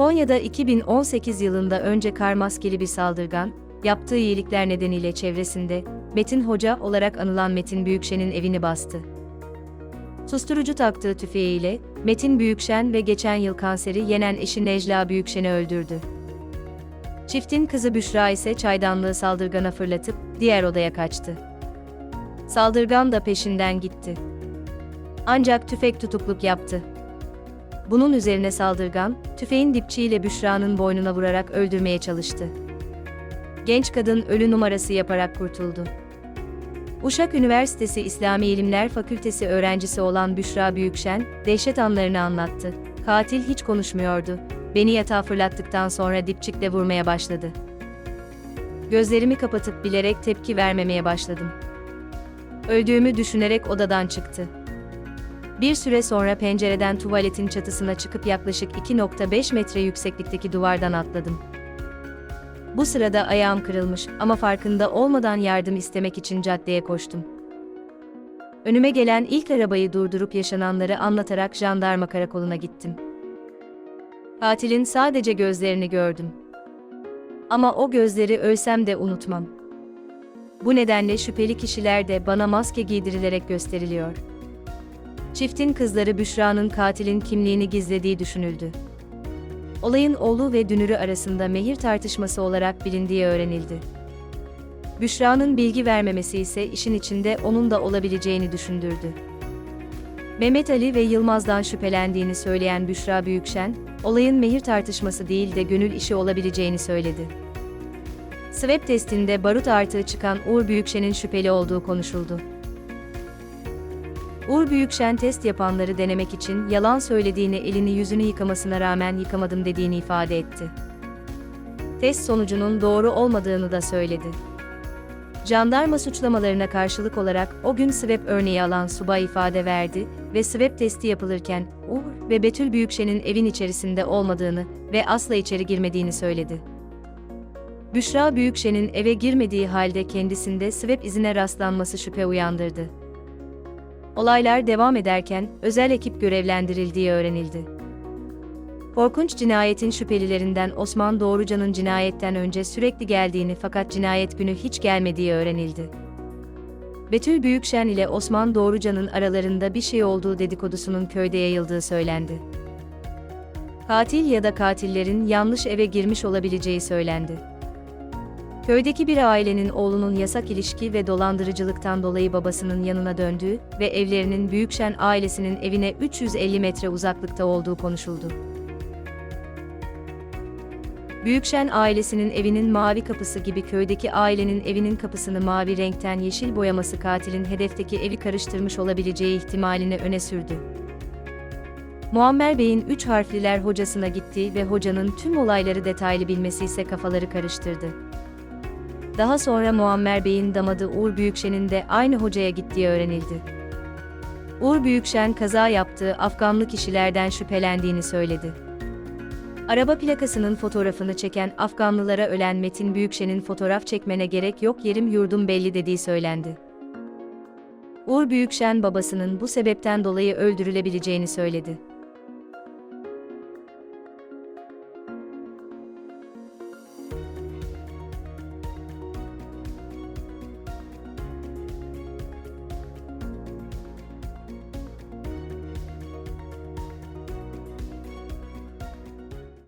Konya'da 2018 yılında önce kar maskeli bir saldırgan, yaptığı iyilikler nedeniyle çevresinde, Metin Hoca olarak anılan Metin Büyükşen'in evini bastı. Susturucu taktığı tüfeğiyle, Metin Büyükşen ve geçen yıl kanseri yenen eşi Necla Büyükşen'i öldürdü. Çiftin kızı Büşra ise çaydanlığı saldırgana fırlatıp diğer odaya kaçtı. Saldırgan da peşinden gitti. Ancak tüfek tutukluk yaptı. Bunun üzerine saldırgan, tüfeğin dipçiyle Büşra'nın boynuna vurarak öldürmeye çalıştı. Genç kadın ölü numarası yaparak kurtuldu. Uşak Üniversitesi İslami İlimler Fakültesi öğrencisi olan Büşra Büyükşen, dehşet anlarını anlattı. Katil hiç konuşmuyordu. Beni yatağa fırlattıktan sonra dipçikle vurmaya başladı. Gözlerimi kapatıp bilerek tepki vermemeye başladım. Öldüğümü düşünerek odadan çıktı. Bir süre sonra pencereden tuvaletin çatısına çıkıp yaklaşık 2.5 metre yükseklikteki duvardan atladım. Bu sırada ayağım kırılmış ama farkında olmadan yardım istemek için caddeye koştum. Önüme gelen ilk arabayı durdurup yaşananları anlatarak jandarma karakoluna gittim. Katilin sadece gözlerini gördüm. Ama o gözleri ölsem de unutmam. Bu nedenle şüpheli kişiler de bana maske giydirilerek gösteriliyor. Çiftin kızları Büşra'nın katilin kimliğini gizlediği düşünüldü. Olayın oğlu ve dünürü arasında mehir tartışması olarak bilindiği öğrenildi. Büşra'nın bilgi vermemesi ise işin içinde onun da olabileceğini düşündürdü. Mehmet Ali ve Yılmaz'dan şüphelendiğini söyleyen Büşra Büyükşen, olayın mehir tartışması değil de gönül işi olabileceğini söyledi. Swab testinde barut artığı çıkan Uğur Büyükşen'in şüpheli olduğu konuşuldu. Uğur Büyükşen test yapanları denemek için yalan söylediğini elini yüzünü yıkamasına rağmen yıkamadım dediğini ifade etti. Test sonucunun doğru olmadığını da söyledi. Jandarma suçlamalarına karşılık olarak o gün swab örneği alan subay ifade verdi ve swab testi yapılırken Uğur ve Betül Büyükşen'in evin içerisinde olmadığını ve asla içeri girmediğini söyledi. Büşra Büyükşen'in eve girmediği halde kendisinde swab izine rastlanması şüphe uyandırdı. Olaylar devam ederken özel ekip görevlendirildiği öğrenildi. Korkunç cinayetin şüphelilerinden Osman Doğrucan'ın cinayetten önce sürekli geldiğini fakat cinayet günü hiç gelmediği öğrenildi. Betül Büyükşen ile Osman Doğrucan'ın aralarında bir şey olduğu dedikodusunun köyde yayıldığı söylendi. Katil ya da katillerin yanlış eve girmiş olabileceği söylendi. Köydeki bir ailenin oğlunun yasak ilişki ve dolandırıcılıktan dolayı babasının yanına döndüğü ve evlerinin Büyükşen ailesinin evine 350 metre uzaklıkta olduğu konuşuldu. Büyükşen ailesinin evinin mavi kapısı gibi köydeki ailenin evinin kapısını mavi renkten yeşil boyaması katilin hedefteki evi karıştırmış olabileceği ihtimalini öne sürdü. Muammer Bey'in üç harfliler hocasına gittiği ve hocanın tüm olayları detaylı bilmesi ise kafaları karıştırdı. Daha sonra Muammer Bey'in damadı Uğur Büyükşen'in de aynı hocaya gittiği öğrenildi. Uğur Büyükşen kaza yaptığı Afganlı kişilerden şüphelendiğini söyledi. Araba plakasının fotoğrafını çeken Afganlılara ölen Metin Büyükşen'in fotoğraf çekmene gerek yok yerim yurdum belli dediği söylendi. Uğur Büyükşen babasının bu sebepten dolayı öldürülebileceğini söyledi.